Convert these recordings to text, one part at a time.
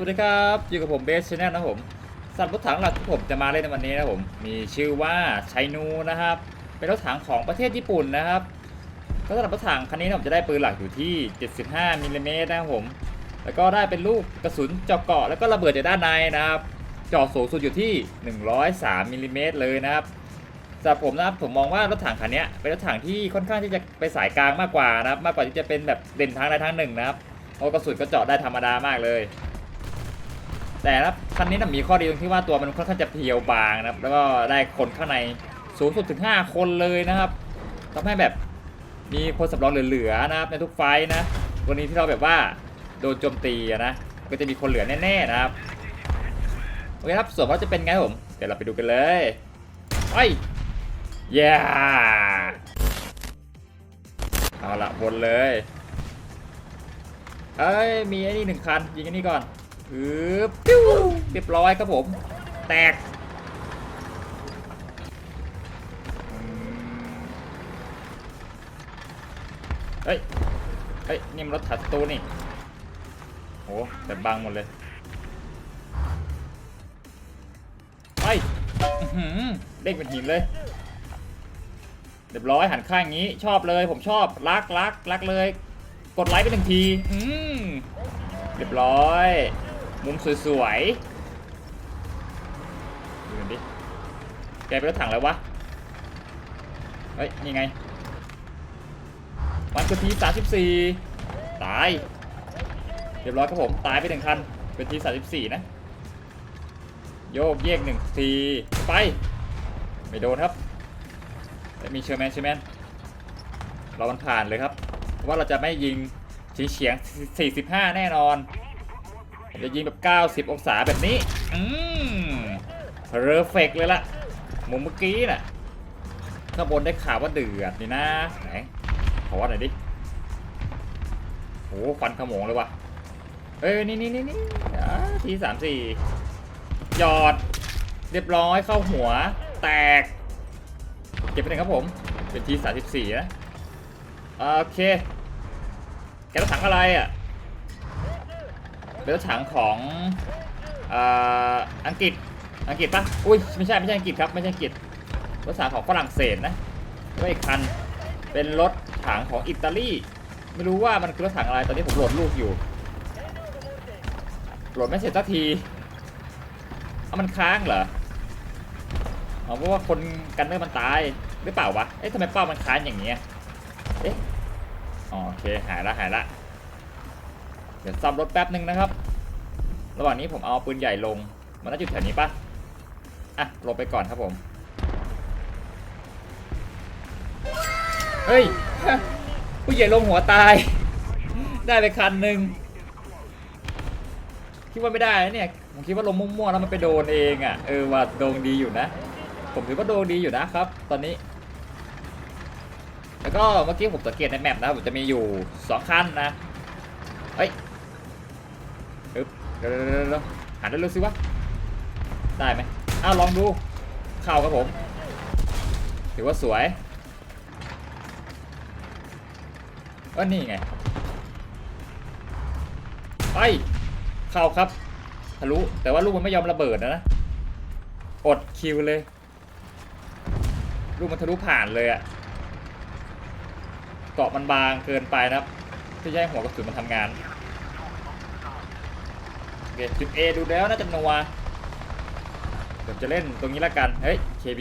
สวัสดีครับอยู่กับผมเบสชแนลนะผมสัตว์รถถังหลักที่ผมจะมาเล่นในวันนี้นะผมมีชื่อว่าไชนูนะครับ เป็นรถถังของประเทศญี่ปุ่นนะครับก็สำหรับรถถังคันนี้ผมจะได้ปืนหลักอยู่ที่ 75มิลลิเมตรนะครับผมแล้วก็ได้เป็นลูกกระสุนเจาะเกาะแล้วก็ระเบิดจากด้านในนะครับเจาะสูงสุดอยู่ที่ 103มิลลิเมตรเลยนะครับสำหรับผมนะครับผมมองว่ารถถังคันนี้เป็นรถถังที่ค่อนข้างที่จะไปสายกลางมากกว่านะครับ มากกว่าที่จะเป็นแบบเด่นทางใดทางหนึ่งนะครับเพราะกระสุนก็เจาะได้ธรรมดามากเลย แต่นะคันนี้นะมีข้อดีตรงที่ว่าตัวมันค่อนข้างจะเพียวบางนะครับ แล้วก็ได้คนข้างในสูงสุดถึง 5 คนเลยนะครับทำให้แบบมีคนสำรองเหลือๆนะครับ ในทุกไฟนะวันนี้ที่เราแบบว่าโดนโจมตีนะก็จะมีคนเหลือแน่ๆนะครับโอเคครับส่วนว่าจะเป็นไงผมเดี๋ยวเราไปดูกันเลยไปเย้เอาละวนเลยเอ้ยมีไอ้นี่หนึ่งคันยิงไอ้นี่ก่อน ฮึบปิ้วเรียบร้อยครับผม แตก เฮ้ย เฮ้ย นี่มันรถถัดตูนี่โหแต่บังหมดเลย ไปอื้อหือเด้งเป็นหินเลย เรียบร้อยหันข้างอย่างนี้ ชอบเลยผมชอบ รักรักรักเลย กดไลค์ไปหนึ่งที อืมเรียบร้อย มุมสวยๆดูดิแกเป็นรถถังแล้ววะ เฮ้ยนี่ไงมันคือที34ตาย เรียบร้อยครับผม ตายไปหนึ่งคัน เป็นที34นะ โยกเยกหนึ่งที ไป ไม่โดนครับแต่มีเชอร์แมนเชอร์แมน เรามันผ่านเลยครับ ว่าเราจะไม่ยิงเฉียง 45 แน่นอน จะยิงแบบ 90 องศาแบบนี้ อืมเพอร์เฟกเลยล่ะ มุมเมื่อกี้น่ะ ข้างบนได้ข่าวว่าเดือดนี่นะ ไหน ขอวัดหน่อยดิโอ้ควันขโมงเลยว่ะ เอ้ย นี่นี่นี่นี่ทีสามสี่หยอด เรียบร้อยเข้าหัว แตก เก็บไปหนึ่งครับผม เป็นทีสามสิบสี่นะ โอเค แกรถถังอะไรอะ เป็นรถถังของอังกฤษอังกฤษปะอุ้ยไม่ใช่ไม่ใช่อังกฤษครับไม่ใช่อังกฤษรถถังของฝรั่งเศสนะด้วก็อีกคันเป็นรถถังของอิตาลีไม่รู้ว่ามันคือรถถังอะไรตอนนี้ผมโหลดลูกอยู่โหลดไม่เสร็จสักทีเอามันค้างเหรออ๋อเพราะว่าคนกันเนอร์มันตายหรือเปล่าวะเอ๊ะทำไมเป้ามันค้างอย่างเงี้ยเอ๊ะอ๋อโอเคหายละหายละ ดี๋ยวซ่อมรถแป๊บหนึ่งนะครับ ระหว่างนี้ผมเอาปืนใหญ่ลง มันน่าจะอยู่แถวนี้ปะอะลงไปก่อนครับผม เฮ้ยผู้ใหญ่ลงหัวตาย ได้ไปคันหนึ่งคิดว่าไม่ได้เนี่ย ผมคิดว่าลงมั่วๆแล้วมันไปโดนเองอะ เออว่าโดนดีอยู่นะ ผมถือว่าโดนดีอยู่นะครับ ตอนนี้ แล้วก็เมื่อกี้ผมสังเกตในแมปนะ ผมจะมีอยู่สองคันนะ เฮ้ย เดี๋ยวเดี๋ยวเดี๋ยวหันได้เลยสิวะ ได้ไหมอ้าวลองดู เข้าครับผม ถือว่าสวยก็นี่ไง ไป เข้าครับทะลุ แต่ว่าลูกมันไม่ยอมระเบิดนะนะ อดคิวเลย ลูกมันทะลุผ่านเลยอะเกาะมันบางเกินไปนะครับที่จะให้หัวกระสุนมันทำงาน เคจุด A ดูแล้วน่าจะนัวผมจะเล่นตรงนี้ละกัน เฮ้ย KB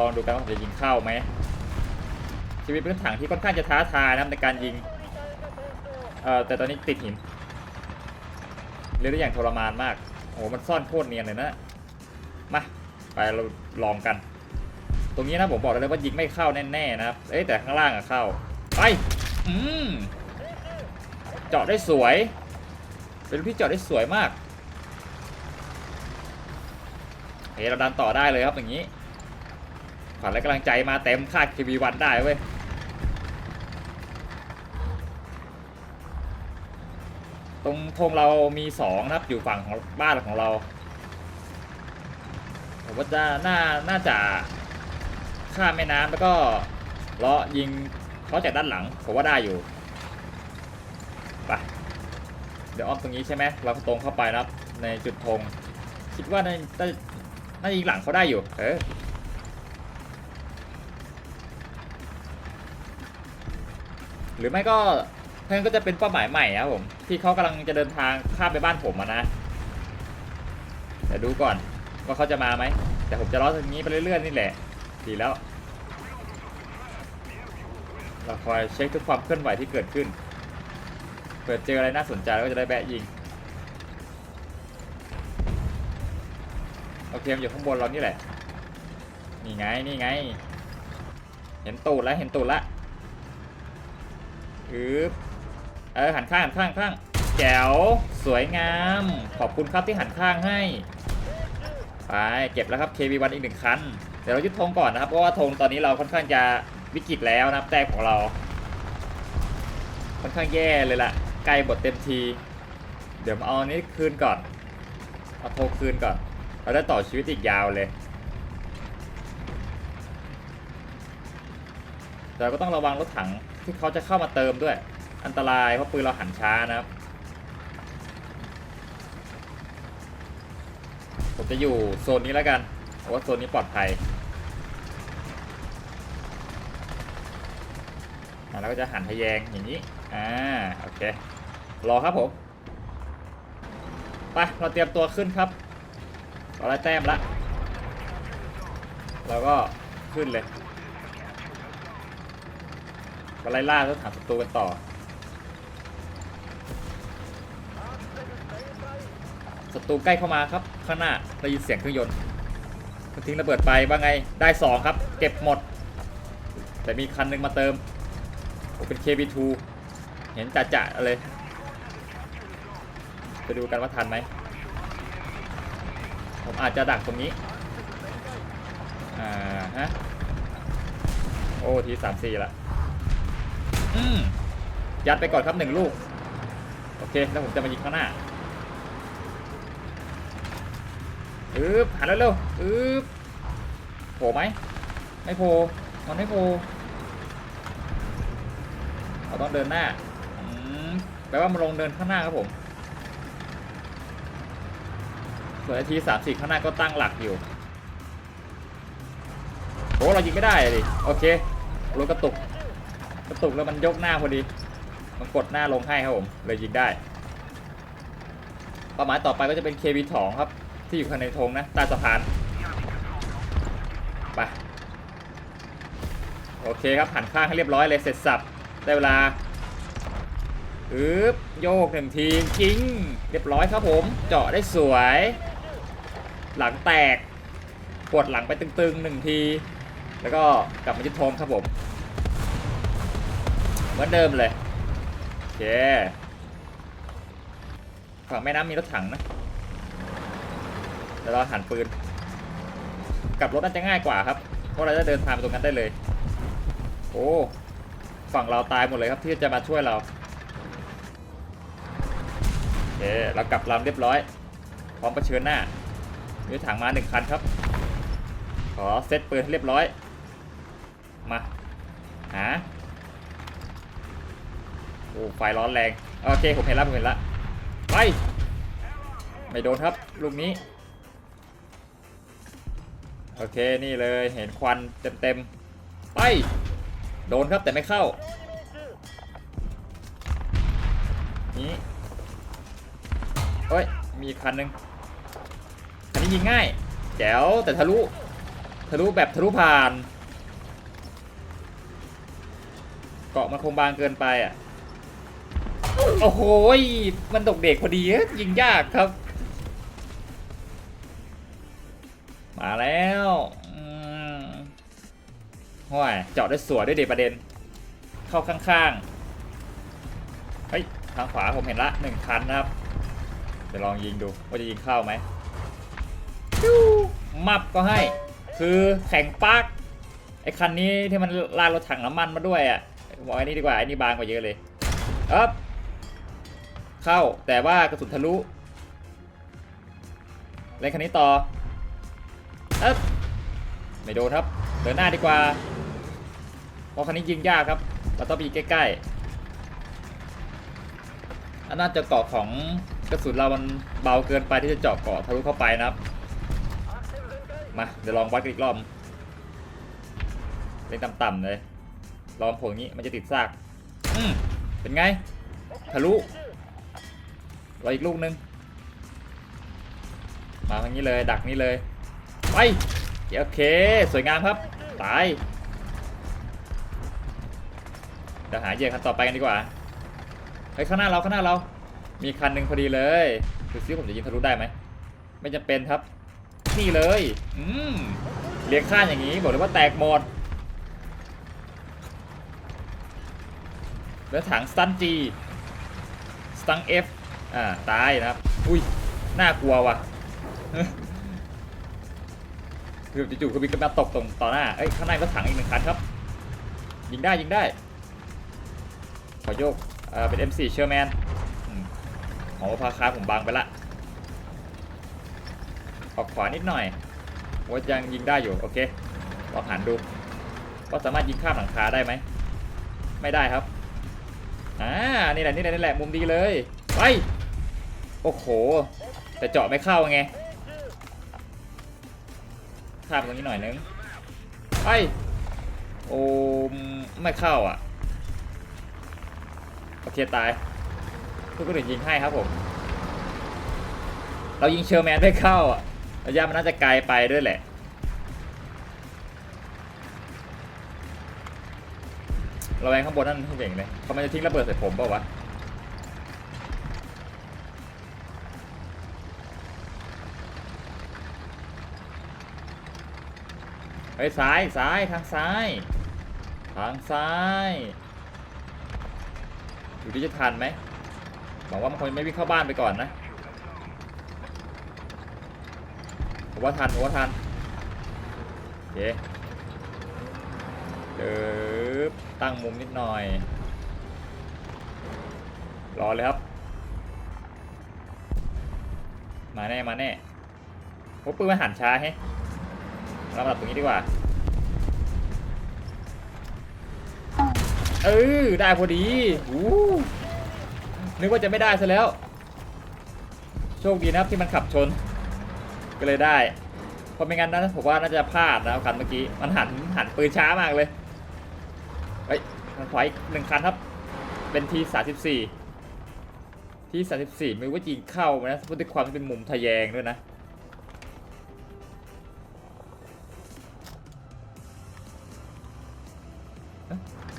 ลองดูกันว่าจะยิงเข้าไหม ชีวิตเป็นถังที่ค่อนข้างจะท้าทายนะในการยิง เอ่อ แต่ตอนนี้ติดหินเรียกได้อย่างทรมานมาก โอ้โหมันซ่อนโคตรเนียนเลยนะ มา ไปเราลองกัน ตรงนี้นะผมบอกเลยว่ายิงไม่เข้าแน่ๆนะครับ เอ้ยแต่ข้างล่างอะเข้า ไป อืม เจาะได้สวย เป็นลูกที่จาะได้สวยมากเฮ้เราดันต่อได้เลยครับอย่างนี้ขวัญและกำลังใจมาเต็มคาดทีวีวันได้เว้ยตรงธงเรามีสองนะครับอยู่ฝั่งของบ้านของเราผมว่าจะน่าน่าจะข้ามแม่น้ำแล้วก็เลาะยิงเขาจากด้านหลังผมว่าได้อยู่ ไป ดี๋ยวอ้อมตรงนี้ใช่ไหมเราก็ตรงเข้าไปนะครับ ในจุดธงคิดว่าน่าน่าน่าจะยิงหลังเขาได้อยู่ เออหรือไม่ก็เพื่อนก็จะเป็นเป้าหมายใหม่ครับผมที่เขากำลังจะเดินทางข้ามไปบ้านผมอะนะแต่ดูก่อนว่าเขาจะมาไหมแต่ผมจะล้อตรงนี้ไปเรื่อยๆนี่แหละ ดีแล้ว เราคอยเช็คทุกความเคลื่อนไหวที่เกิดขึ้น เปิดเจออะไรน่าสนใจเราก็จะได้แบะยิงโอเคมันอยู่ข้างบนเรานี่แหละ นี่ไง นี่ไง เห็นตูดแล้ว เห็นตูดละอึ๊บเออหันข้างหันข้างข้างแจ๋ว สวยงาม ขอบคุณครับที่หันข้างให้ ไป เก็บแล้วครับ KV1 อีกหนึ่งคัน เดี๋ยวเรายึดธงก่อนนะครับ เพราะว่าธงตอนนี้เราค่อนข้างจะวิกฤตแล้วนะครับแต้มของเรา ค่อนข้างแย่เลยล่ะ ใกล้บทเต็มที เดี๋ยวเอาอันนี้คืนก่อน เอาโทรคืนก่อน เราได้ต่อชีวิตอีกยาวเลย แต่ก็ต้องระวังรถถังที่เขาจะเข้ามาเติมด้วย อันตรายเพราะปืนเราหันช้านะครับ ผมจะอยู่โซนนี้แล้วกันเพราะว่าโซนนี้ปลอดภัยแล้วก็จะหันทะแยงอย่างนี้ อ่าโอเค รอครับผม ไป เราเตรียมตัวขึ้นครับเราได้แต้มละเราก็ขึ้นเลยก็ไล่ล่ารถถังศัตรูกันต่อ ศัตรูใกล้เข้ามาครับ ข้างหน้าได้ยินเสียงเครื่องยนต์ทิ้งระเบิดไปว่าไง ได้ 2 ครับ เก็บหมด แต่มีคันหนึงมาเติมโอ้เป็น KB2 ห็นจะจะๆเลยไปดูกันว่าทันไหมผมอาจจะดักตรงนี้ อ่าฮะ โอ้ทีสามสี่ละอืมยัดไปก่อนครับหนึ่งลูก โอเค แล้วผมจะมายิงข้างหน้าอึ๊บหันแล้วเร็วอึ๊บโผล่ไหม ไม่โผล่มันไม่โผล่เราต้องเดินหน้าอืม แปลว่ามันลงเดินข้างหน้าครับผมส่วนไอทีสามสี่ข้างหน้าก็ตั้งหลักอยู่โอ้เรายิงไม่ได้ดิโอเครถกระตุกกระตุกแล้วมันยกหน้าพอดีมันกดหน้าลงให้ครับผมเลยยิงได้เป้าหมายต่อไปก็จะเป็น KV2 ครับ ที่อยู่ข้างในธงนะใต้สะพานไปโอเคครับหันข้างให้เรียบร้อยเลยเสร็จสับได้เวลา อึ๊บโยกหนึ่งทีจริงเรียบร้อยครับผม เจาะได้สวย หลังแตกกดหลังไปตึงๆหนึ่งที แล้วก็กลับมายึดธงครับผม เหมือนเดิมเลยโอเคฝั่งแม่น้ำมีรถถังนะเดี๋ยวเราหันปืนกลับรถน่าจะง่ายกว่าครับ เพราะเราจะเดินทางไปตรงนั้นได้เลย โอ้ ฝั่งเราตายหมดเลยครับที่จะมาช่วยเรา เคเรากลับลำเรียบร้อย พร้อมเผชิญหน้ามีถังมาหนึ่งคันครับ ขอเซตปืนให้เรียบร้อย มา หา โอ้ไฟร้อนแรง โอเค ผมเห็นแล้วผมเห็นแล้วไป ไม่โดนครับ ลูกนี้ โอเค นี่เลยเห็นควันเต็มๆ ไป โดนครับแต่ไม่เข้า นี้ มีอีกคันหนึ่งคันนี้ยิงง่าย แจ๋วแต่ทะลุ ทะลุแบบทะลุผ่าน เกาะมันคงบางเกินไปอะ โอ้โหมันตกเด็กพอดียิงยากครับ มาแล้วห้วยเจาะได้สวยด้วยเดประเด็น เข้าข้างๆ เฮ้ย ทางขวาผมเห็นละหนึ่งคันนะครับ เดี๋ยวลองยิงดูว่าจะยิงเข้าไหมมับก็ให้ คือแข่งปักไอ้คันนี้ที่มันลากรถถังน้ำมันมาด้วยอะบอกไอ้นี่ดีกว่าไอ้นี่บางกว่าเยอะเลยอ๊บเข้าแต่ว่ากระสุนทะลุเล่นคันนี้ต่ออ๊บไม่โดนครับเดินหน้าดีกว่าเพราะคันนี้ยิงยากครับเราต้องไปใกล้ๆอันน่าจะเกาะของ กระสุนเรามันเบาเกินไปที่จะเจาะเกาะทะลุเข้าไปนะครับ มาเดี๋ยวลองวัดกันอีกรอบเล่นต่ำๆเลย ลองผลงี้มันจะติดซาก อืมเป็นไง ทะลุรออีกลูกนึง มาทางนี้เลย ดักนี้เลย ไป โอเค สวยงามครับ ตาย เดี๋ยวหาเหยื่อคันต่อไปกันดีกว่า เฮ้ยข้างหน้าเราข้างหน้าเรา มีคันหนึ่งพอดีเลยดูซิผมจะยิงทะลุได้ไหม ไม่จำเป็นครับ นี่เลย อืมเรียงข้างอย่างนี้ บอกเลยว่าแตกหมด แล้วถังสตันจีสตังเอฟอ่า ตายนะครับ อุ้ย น่ากลัวว่ะคือจู่ๆคือมีกระบะตกตรงต่อหน้า เอ้ย ข้างในรถถังอีกหนึ่งคันครับ ยิงได้ยิงได้ ขอโยกเอ่อเป็น M4 เชอร์แมน ของพาคาผมบังไปละ ออกขวานิดหน่อยว่ายังยิงได้อยู่ โอเคลองหันดู ว่าสามารถยิงข้ามหลังคาได้ไหม ไม่ได้ครับ อ่า นี่แหละนี่แหละนี่แหละมุมดีเลย ไป โอ้โห แต่เจาะไม่เข้าไง ข้ามตรงนี้หน่อยนึง ไป โอ้ไม่เข้าอะ โอเคตาย ทุกคนอื่นยิงให้ครับผม เรายิงเชอร์แมนไม่เข้าอะระยะมันน่าจะไกลไปด้วยแหละ เราแวงข้างบนนั่นที่เบ่งเลยเขามันจะทิ้งระเบิดใส่ผมเปล่าวะเฮ้ยซ้ายซ้ายทางซ้าย ทางซ้าย อยู่ที่จะทันไหม หวังว่ามันคงไม่วิ่งเข้าบ้านไปก่อนนะผมว่าทันผมว่าทันโอเคเดิบตั้งมุมนิดหน่อย รอเลยครับ มาแน่มาแน่โอ้ปืนมันหันช้าแฮะเรามาดับตรงนี้ดีกว่า เออได้พอดีอู้ นึกว่าจะไม่ได้ซะแล้ว โชคดีนะครับที่มันขับชน ก็เลยได้ เพราะไม่งั้นนะผมว่าน่าจะพลาดนะคันเมื่อกี้ มันหันหันปืนช้ามากเลยเฮ้ยทางขวาอีกหนึ่งคันครับ เป็นทีสามสิบสี่ทีสามสิบสี่ไม่ว่ายิงเข้ามนะพูดด้วยความเป็นมุมทะแยงด้วยนะ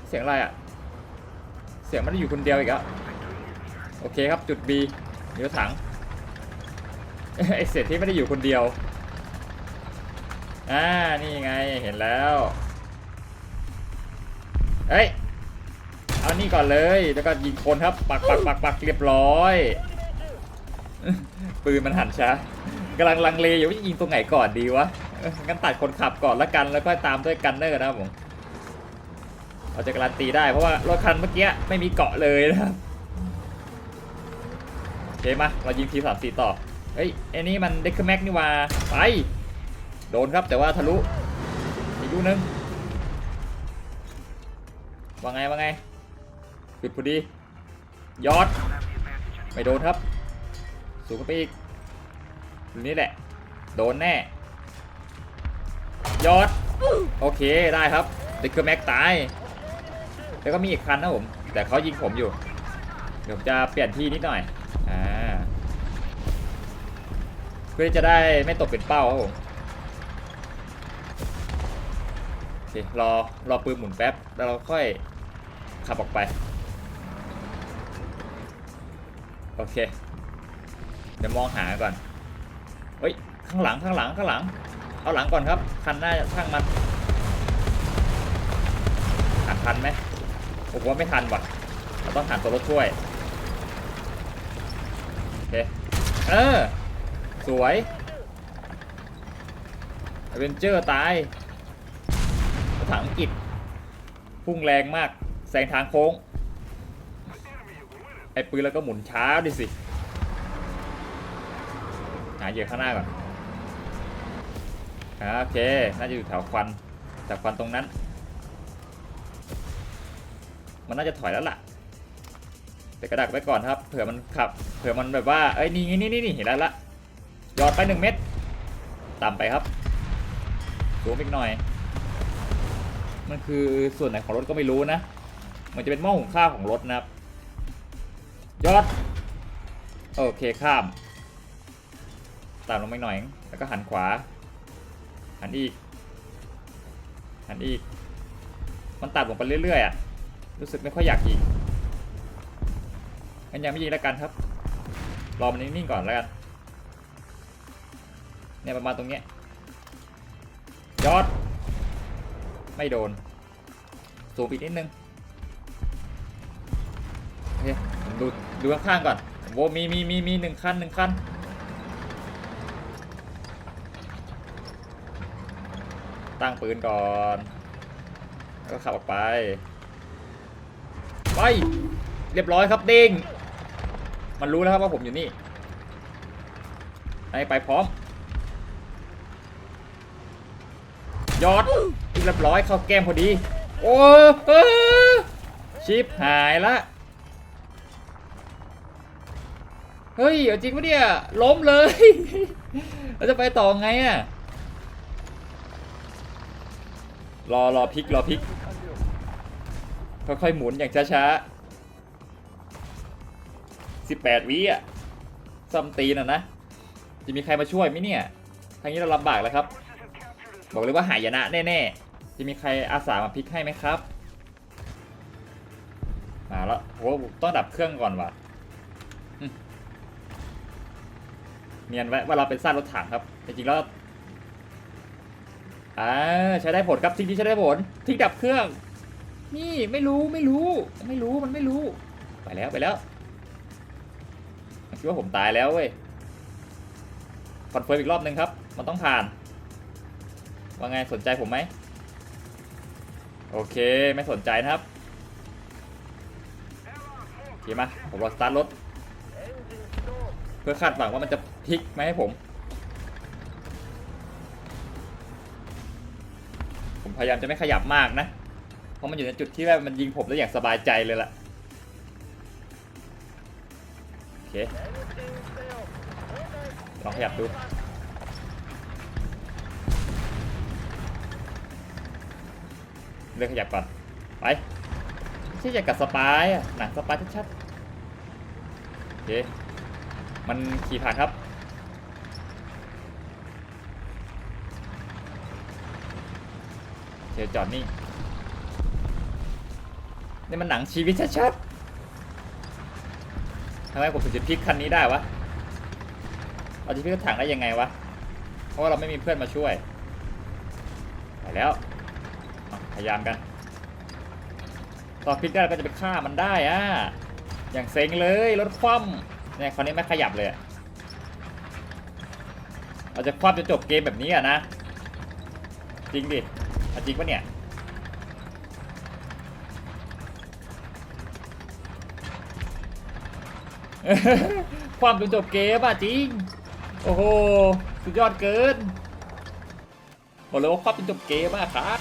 เสียงอะไรอะ เสียงมันอยู่คนเดียวอีกแล้ว โอเคครับจุด B มีรถถังไอเสียงที่ไม่ได้อยู่คนเดียว อ่า นี่ไงเห็นแล้ว เฮ้ย เอานี่ก่อนเลย แล้วก็ยิงคนครับ ปักปักปักปักเรียบร้อย ปืนมันหันช้ากำลังลังเลอยู่ว่าจะยิงตรงไหนก่อนดีวะงั้นตัดคนขับก่อนละกัน แล้วก็ตามด้วยกันเนอร์นะครับผม เราจะการันตีได้เพราะว่ารถคันเมื่อกี้ไม่มีเกาะเลยนะครับ เคมาเรายิงทีสามสี่ต่อเฮ้ยไอ้นี่มันเด็กแม็กนี่ว่าไป โดนครับแต่ว่าทะลุอีกลูกนึงว่าไงว่าไงปิดพอดียอดไม่โดนครับ สูงขึ้นไปอีกตรงนี้แหละ โดนแน่ ยอด โอเคได้ครับเด็กแม็กตาย แล้วก็มีอีกคันนะผม แต่เขายิงผมอยู่ เดี๋ยวผมจะเปลี่ยนที่นิดหน่อย พื่อที่จะได้ไม่ตกเป็นเป้าครับผมโอเครอรอปืนหมุนแป๊บ แล้วเราค่อยขับออกไป โอเค เดี๋ยวมองหาก่อนเฮ้ย ข้างหลังข้างหลังข้างหลัง เอาหลังก่อนครับ คันหน้าช่างมันหักทันไหมผมว่าไม่ทันว่ะเราต้องหันตัวรถช่วย โอเค เออ สวยอเวนเจอร์ตายรถถังอังกิจพุ่งแรงมากแซงทางโค้ง ไอ้ปืนแล้วก็หมุนช้าดิสิ หาเหยื่อข้างหน้าก่อน โอเค น่าจะอยู่แถวควันจากควันตรงนั้น มันน่าจะถอยแล้วล่ะ แต่กระดักไว้ก่อนครับ เผื่อมันขับ เผื่อมันแบบว่า เอ้ย นี่นี่นี่นี่เห็นแล้วละ หยอดไปหนึ่งเม็ดต่ำไปครับสูงอีกหน่อย มันคือส่วนไหนของรถก็ไม่รู้นะ มันจะเป็นหม้อหุงข้าวของรถนะครับยอดโอเคข้ามตามลงไปหน่อย แล้วก็หันขวา หันอีก หันอีก มันตัดลงไปเรื่อยๆอะรู้สึกไม่ค่อยอยากยิงงั้นยังไม่ยิงแล้วกันครับ รอมันนิ่งๆก่อนแล้วกัน เนี่ยประมาณตรงเนี้ยยอด ไม่โดน สูงอีกนิดนึงโอเคผมดูดูข้างๆก่อนโว้มีมีมีมีหนึ่งคันหนึ่งคันตั้งปืนก่อน แล้วก็ขับออกไป ไป เรียบร้อยครับเด้งมันรู้แล้วครับว่าผมอยู่นี่ไปไปพร้อม ยอดเรียบร้อยเข้าแก้มพอดี โอ้ชิปหายละ เฮ้ยเอาจริงปะเนี่ยล้มเลยเราจะไปต่อไงอะรอรอพลิกรอพลิกค่อยๆหมุนอย่างช้าๆ18วิอะซัมตีนอะนะ จะมีใครมาช่วยไหมเนี่ย ทางนี้เราลำบากแล้วครับ บอกเลยว่าหายนะแน่ๆ จะมีใครอาสามาพลิกให้ไหมครับ มาแล้วโหต้องดับเครื่องก่อนว่ะเนียนไว้ว่าเราเป็นซ่ารถถังครับ จริงๆแล้วอ่าใช้ได้ผลครับทิ้งที่ใช้ได้ผลทิ้งดับเครื่อง นี่ไม่รู้ไม่รู้ ไม่รู้มันไม่รู้ ไปแล้วไปแล้วคิดว่าผมตายแล้วเว้ยคอนเฟิร์มอีกรอบนึงครับ มันต้องผ่าน ว่าไงสนใจผมไหม โอเคไม่สนใจนะครับโอเคมาผมรอสตาร์ทรถ เพื่อคาดหวังว่ามันจะพลิกไหมาให้ผม ผมพยายามจะไม่ขยับมากนะ เพราะมันอยู่ในจุดที่แบบมันยิงผมได้อย่างสบายใจเลยล่ะโอเคลองขยับดู เลือกขยับก่อน ไปไม่ใช่อยางกับสปายอะหนังสปายชัดๆโอเคมันขี่ผ่านครับเดี๋ยวจอดนี่นี่มันหนังชีวิตชัดๆทำไมผมถึงจะพลิกคันนี้ได้วะเราจะพลิกถังได้ยังไงวะ เพราะว่าเราไม่มีเพื่อนมาช่วย ไปแล้ว พยายามกันต่อพิกได้ก็จะไปฆ่ามันได้อะอย่างเซ็งเลยรถคว่ำเนี่ยคราวนี้ไม่ขยับเลยอะเราจะคว่ำจนจบเกมแบบนี้อะนะ จริงดิจริงปะเนี่ยความจนจบเกมอะจริง โอ้โห สุดยอดเกิน บอกเลยว่าความจนจบเกมอะครับ